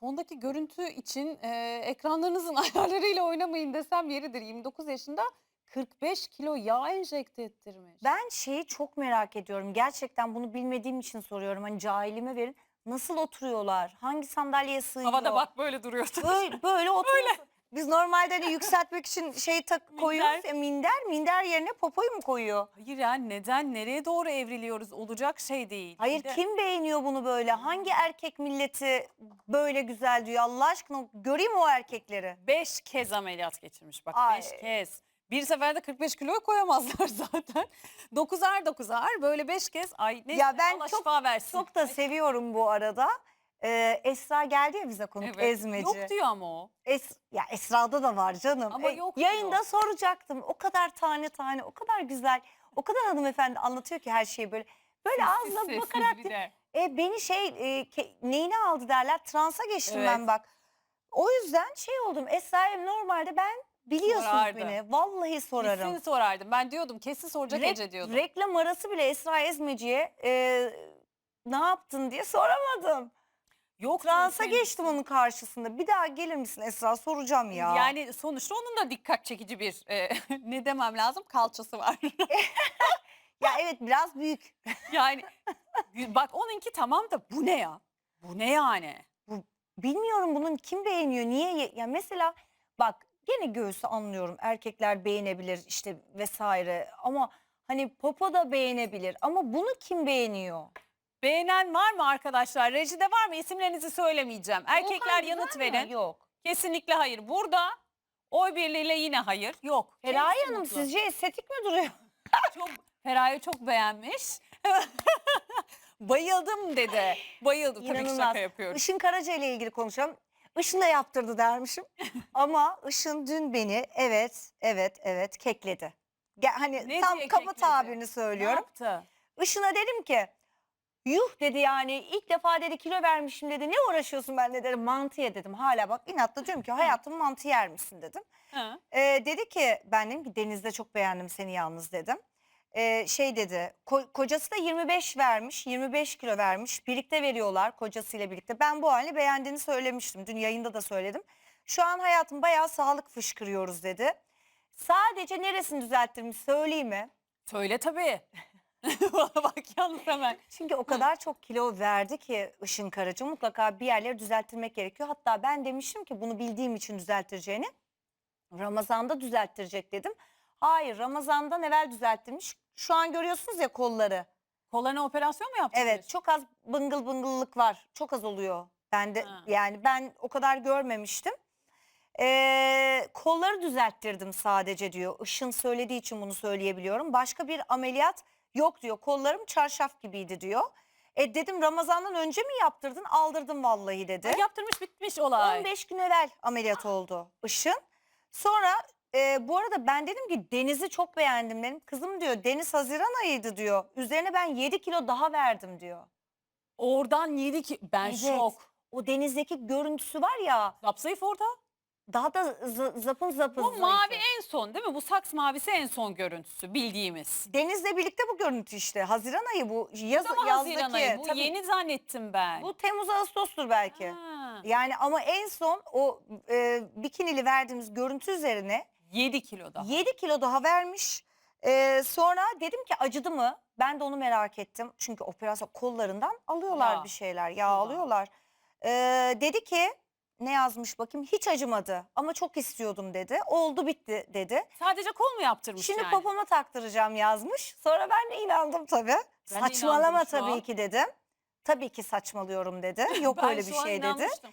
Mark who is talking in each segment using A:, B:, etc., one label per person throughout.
A: fondaki görüntü için e, ekranlarınızın ayarlarıyla oynamayın desem yeridir. 29 yaşında 45 kilo yağ enjekte ettirmiş.
B: Ben şeyi çok merak ediyorum. Gerçekten bunu bilmediğim için soruyorum. Hani cahilime verin. Nasıl oturuyorlar? Hangi sandalyeye sığıyor?
A: Havada bak böyle duruyorsun.
B: Böyle, böyle oturuyorsun. Biz normalde hani yükseltmek için şey tak koyuyoruz ya minder. Minder yerine popoyu mu koyuyor?
A: Hayır ya neden nereye doğru evriliyoruz olacak şey değil.
B: Hayır
A: Bir de-
B: kim beğeniyor bunu böyle? Hangi erkek milleti böyle güzel diyor Allah aşkına göreyim o erkekleri.
A: Beş kez ameliyat geçirmiş bak
B: Ay.
A: beş kez. Bir seferde 45 kiloyu koyamazlar zaten. Dokuzar dokuzar böyle beş kez. Ay neyse
B: Ya ben
A: Allah
B: çok-
A: şifa versin.
B: Çok da seviyorum bu arada. Ee, Esra geldi ya bize konuk
A: Evet.
B: ezmeci.
A: Yok diyor ama o.
B: Es ya Esra'da da var canım.
A: Ama
B: E,
A: yok
B: Yayında
A: diyor.
B: soracaktım. O kadar tane tane, o kadar güzel, o kadar hanımefendi anlatıyor ki her şeyi böyle. Böyle
A: Sessiz
B: ağzına
A: sessiz
B: bakarak
A: bir de.
B: e, beni şey e, ke- neyine aldı derler. Transa geçtim ben
A: Evet.
B: bak. O yüzden şey oldum. Esra'ya normalde ben biliyorsunuz
A: Sorardı.
B: beni. Vallahi sorarım.
A: Kesin sorardım. Ben diyordum kesin soracak
B: Rek-
A: Ece diyordum.
B: reklam arası bile Esra Ezmeci'ye e, ne yaptın diye soramadım.
A: Yok
B: Transa
A: diyor
B: geçtim onun karşısında. Bir daha gelir misin Esra soracağım ya.
A: Yani sonuçta onun da dikkat çekici bir e, ne demem lazım kalçası var.
B: Ya evet biraz büyük.
A: yani bak onunki tamam da bu ne ya? Bu ne yani?
B: Bilmiyorum bunun kim beğeniyor, niye? ye- Ya mesela bak gene göğsü anlıyorum. Erkekler beğenebilir işte vesaire ama hani popo da beğenebilir ama bunu kim beğeniyor?
A: Beğenen var mı arkadaşlar? Rejide var mı? İsimlerinizi söylemeyeceğim. Erkekler
B: Volkan
A: yanıt
B: güzel mi?
A: verin.
B: Yok.
A: Kesinlikle hayır. Burada oy birliğiyle yine hayır. Yok.
B: Feraye Hanım sizce estetik mi duruyor?
A: Çok, Feraye çok beğenmiş. Bayıldım dedi. Bayıldı. Tabii ki şaka yapıyorum.
B: Işın Karaca ile ilgili konuşalım. Işın da yaptırdı dermişim. Ama Işın dün beni evet evet evet kekledi. Ge- Hani
A: Ne
B: tam
A: diye
B: kaba
A: kekledi?
B: tabirini
A: Ne
B: söylüyorum.
A: yaptı?
B: Işın'a dedim ki yuh dedi yani ilk defa dedi kilo vermişim dedi. Ne uğraşıyorsun ben de dedim mantı ye dedim. Hala bak inatla diyorum ki hayatım mantı yer misin dedim. Ee, dedi ki ben dedim ki denizde çok beğendim seni yalnız dedim. Ee, şey dedi ko- kocası da 25 vermiş 25 kilo vermiş birlikte veriyorlar kocasıyla birlikte. Ben bu halini beğendiğini söylemiştim dün yayında da söyledim. Şu an hayatım bayağı sağlık fışkırıyoruz dedi. Sadece neresini düzelttirmiş söyleyeyim mi?
A: Söyle tabii. Bak yalnız hemen.
B: Çünkü o kadar çok kilo verdi ki Işın Karaca mutlaka bir yerleri düzelttirmek gerekiyor. Hatta ben demiştim ki bunu bildiğim için düzelttireceğini Ramazan'da düzelttirecek dedim. Hayır Ramazan'dan evvel düzelttirmiş. Şu an görüyorsunuz ya kolları.
A: Kollarına operasyon mu yaptın?
B: Evet çok az bıngıl bıngıllık var. Çok az oluyor. Ben de
A: Ha.
B: yani ben o kadar görmemiştim. Ee, kolları düzelttirdim sadece diyor. Işın söylediği için bunu söyleyebiliyorum. Başka bir ameliyat yok diyor. Kollarım çarşaf gibiydi diyor. E dedim Ramazan'dan önce mi yaptırdın? Aldırdım vallahi dedi.
A: Ay, Yaptırmış bitmiş olay.
B: 15 gün evvel ameliyat oldu Işın. Sonra e, bu arada ben dedim ki Deniz'i çok beğendim dedim. Kızım diyor Deniz Haziran ayıydı diyor. Üzerine ben 7 kilo daha verdim diyor.
A: Oradan yedi ki ben
B: Evet.
A: şok.
B: O denizdeki görüntüsü var ya
A: Zapsayıf orada.
B: Daha da z- zapın zapın
A: Bu mavi en son değil mi? Bu saks mavisi en son görüntüsü bildiğimiz.
B: Denizle birlikte bu görüntü işte. Haziran ayı bu. Yaz,
A: Ama
B: yazdaki.
A: Haziran ayı. Bu
B: Tabii.
A: yeni zannettim ben.
B: Bu Temmuz Ağustos'tur belki.
A: Ha.
B: Yani ama en son o e, bikinili verdiğimiz görüntü üzerine
A: 7 kilo daha.
B: 7 kilo daha vermiş. Ee, sonra dedim ki acıdı mı? Ben de onu merak ettim. Çünkü operasyon kollarından alıyorlar
A: Ya.
B: bir şeyler. Yağ
A: Allah.
B: alıyorlar. Ee, dedi ki ne yazmış bakayım hiç acımadı ama çok istiyordum dedi. Oldu bitti dedi.
A: Sadece kol mu yaptırmış
B: Şimdi
A: yani?
B: popoma taktıracağım yazmış. Sonra ben de inandım tabii.
A: Ben de
B: Saçmalama
A: inandım şu
B: tabii
A: an.
B: ki dedim. Tabii ki saçmalıyorum dedi. Yok
A: Ben
B: öyle bir
A: şu an
B: şey dedi.
A: inanmıştım.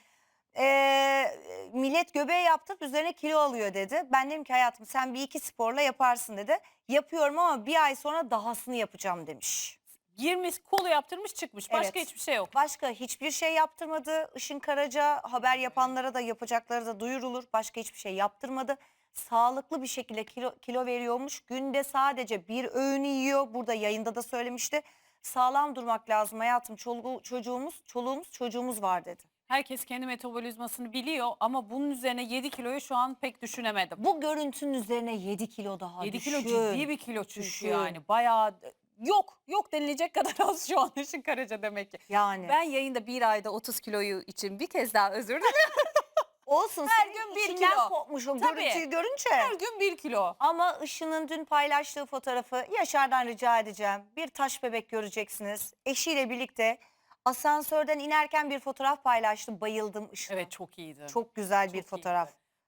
B: Ee, millet göbeği yaptık üzerine kilo alıyor dedi. Ben dedim ki hayatım sen bir iki sporla yaparsın dedi. Yapıyorum ama bir ay sonra dahasını yapacağım demiş.
A: 20 kolu yaptırmış çıkmış. Başka
B: Evet.
A: hiçbir şey yok.
B: Başka hiçbir şey yaptırmadı. Işın Karaca haber yapanlara da yapacakları da duyurulur. Başka hiçbir şey yaptırmadı. Sağlıklı bir şekilde kilo, kilo veriyormuş. Günde sadece bir öğünü yiyor. Burada yayında da söylemişti. Sağlam durmak lazım hayatım. Çoluğu, çocuğumuz, çoluğumuz, çocuğumuz var dedi.
A: Herkes kendi metabolizmasını biliyor ama bunun üzerine 7 kiloyu şu an pek düşünemedim.
B: Bu görüntünün üzerine 7 kilo daha
A: 7
B: düşün.
A: kilo ciddi bir kilo çünkü
B: düşün.
A: yani. Bayağı yok. Yok denilecek kadar az şu an Işın Karaca demek ki.
B: Yani.
A: Ben yayında bir ayda 30 kiloyu için bir kez daha özür dilerim.
B: Olsun
A: Her gün bir kilo.
B: kopmuş o
A: Tabii.
B: görüntüyü görünce.
A: Her gün bir kilo.
B: Ama Işın'ın dün paylaştığı fotoğrafı Yaşar'dan rica edeceğim. Bir taş bebek göreceksiniz. Eşiyle birlikte asansörden inerken bir fotoğraf paylaştı. Bayıldım Işın'a.
A: Evet çok iyiydi.
B: Çok güzel
A: Çok
B: bir
A: iyiydi.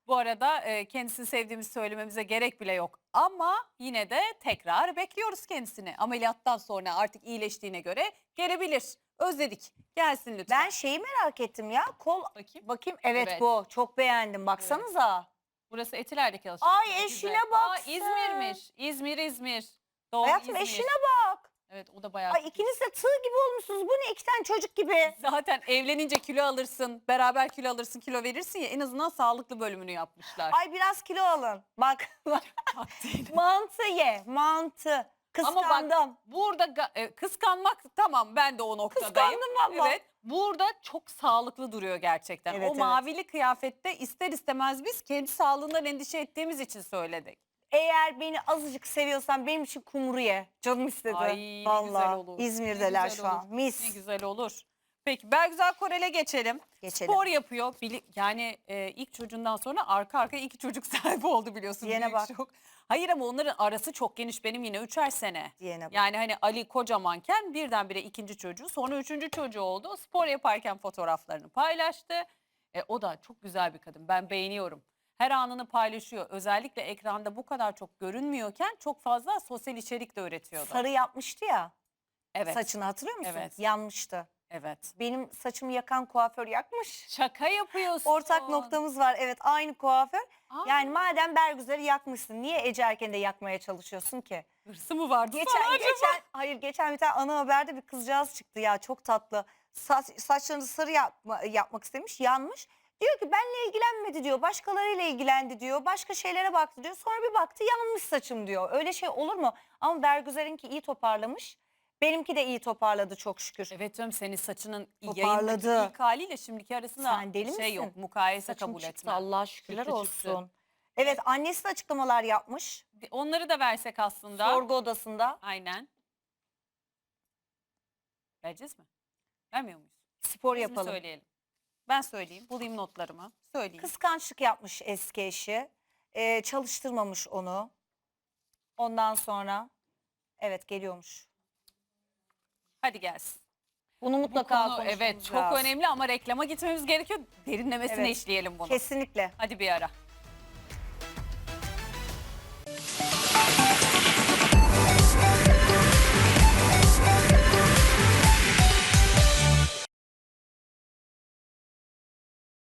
A: Bu arada e, kendisini sevdiğimizi söylememize gerek bile yok. Ama yine de tekrar bekliyoruz kendisini. Ameliyattan sonra artık iyileştiğine göre gelebilir. Özledik. Gelsin lütfen.
B: Ben şeyi merak ettim ya. Kol
A: Bakayım.
B: bakayım. Evet,
A: Evet.
B: bu. Çok beğendim. Baksanıza.
A: Burası Etiler'deki alışveriş.
B: Ay, eşine baksın.
A: İzmir'miş. İzmir, İzmir. Doğru
B: Hayatım
A: İzmir.
B: eşine bak.
A: Evet o da bayağı.
B: Ay ikiniz de tığ gibi olmuşsunuz. Bu ne iki tane çocuk gibi.
A: Zaten evlenince kilo alırsın, beraber kilo alırsın, kilo verirsin ya en azından sağlıklı bölümünü yapmışlar.
B: Ay biraz kilo alın. Bak mantı ye. Mantı.
A: Ama bak,
B: Kıskandım.
A: Burada e, kıskanmak tamam ben de o noktadayım.
B: Kıskandım ama.
A: Evet. Burada çok sağlıklı duruyor gerçekten.
B: Evet,
A: o
B: evet.
A: mavili kıyafette ister istemez biz kendi sağlığından endişe ettiğimiz için söyledik.
B: Eğer beni azıcık seviyorsan benim için kumru ye. Canım istedi.
A: Ay ne güzel
B: Vallahi.
A: olur. Ne
B: İzmir'deler
A: güzel
B: şu an.
A: olur.
B: Mis.
A: Ne güzel olur. Peki Bergüzar Korel'e geçelim.
B: Geçelim.
A: Spor yapıyor. Bili- yani e, ilk çocuğundan sonra arka arkaya iki çocuk sahibi oldu biliyorsun.
B: Diyene
A: Büyük
B: bak.
A: şok. Hayır ama onların arası çok geniş. Benim yine üçer sene.
B: Diyene bak.
A: Yani hani Ali kocamanken birdenbire ikinci çocuğu sonra üçüncü çocuğu oldu. Spor yaparken fotoğraflarını paylaştı. E, o da çok güzel bir kadın. Ben beğeniyorum. Her anını paylaşıyor. Özellikle ekranda bu kadar çok görünmüyorken çok fazla sosyal içerik de üretiyordu.
B: Sarı yapmıştı ya.
A: evet.
B: Saçını hatırlıyor musun?
A: Evet.
B: Yanmıştı.
A: Evet.
B: Benim saçımı yakan kuaför yakmış.
A: Şaka yapıyorsun.
B: Ortak noktamız var. Evet aynı kuaför.
A: Aa,
B: Yani madem Bergüzer'i yakmışsın niye Ece Erken'i de yakmaya çalışıyorsun ki?
A: hırsı mı vardı
B: Geçen,
A: sana acaba?
B: geçen, hayır geçen bir tane ana haberde bir kızcağız çıktı ya çok tatlı. Saç, saçlarını sarı yapma, yapmak istemiş yanmış. Diyor ki benle ilgilenmedi diyor başkalarıyla ilgilendi diyor başka şeylere baktı diyor. Sonra bir baktı yanmış saçım diyor öyle şey olur mu? Ama Bergüzer'inki iyi toparlamış. Benimki de iyi toparladı çok şükür.
A: Evet canım senin saçının
B: Toparladı.
A: yayındaki ilk haliyle şimdiki arasında
B: Sen deli
A: şey yok.
B: misin?
A: Mukayese
B: Saçım
A: kabul
B: çıktı
A: etme.
B: Allah'a şükürler
A: Çıktı, çıktı.
B: olsun. Evet annesi de açıklamalar yapmış.
A: Onları da versek aslında.
B: Sorgu odasında
A: Aynen. Vereceğiz mi? Vermiyor muyuz?
B: spor
A: Biz mi
B: yapalım.
A: söyleyelim? Ben söyleyeyim. Bulayım notlarımı. Söyleyeyim.
B: Kıskançlık yapmış eski eşi. Ee, çalıştırmamış onu. Ondan sonra evet geliyormuş.
A: Hadi gelsin.
B: Bunu
A: Bu
B: mutlaka
A: konu
B: konuşmamız
A: evet çok
B: lazım.
A: önemli ama reklama gitmemiz gerekiyor. Derinlemesine
B: Evet.
A: işleyelim bunu.
B: Kesinlikle.
A: Hadi bir ara.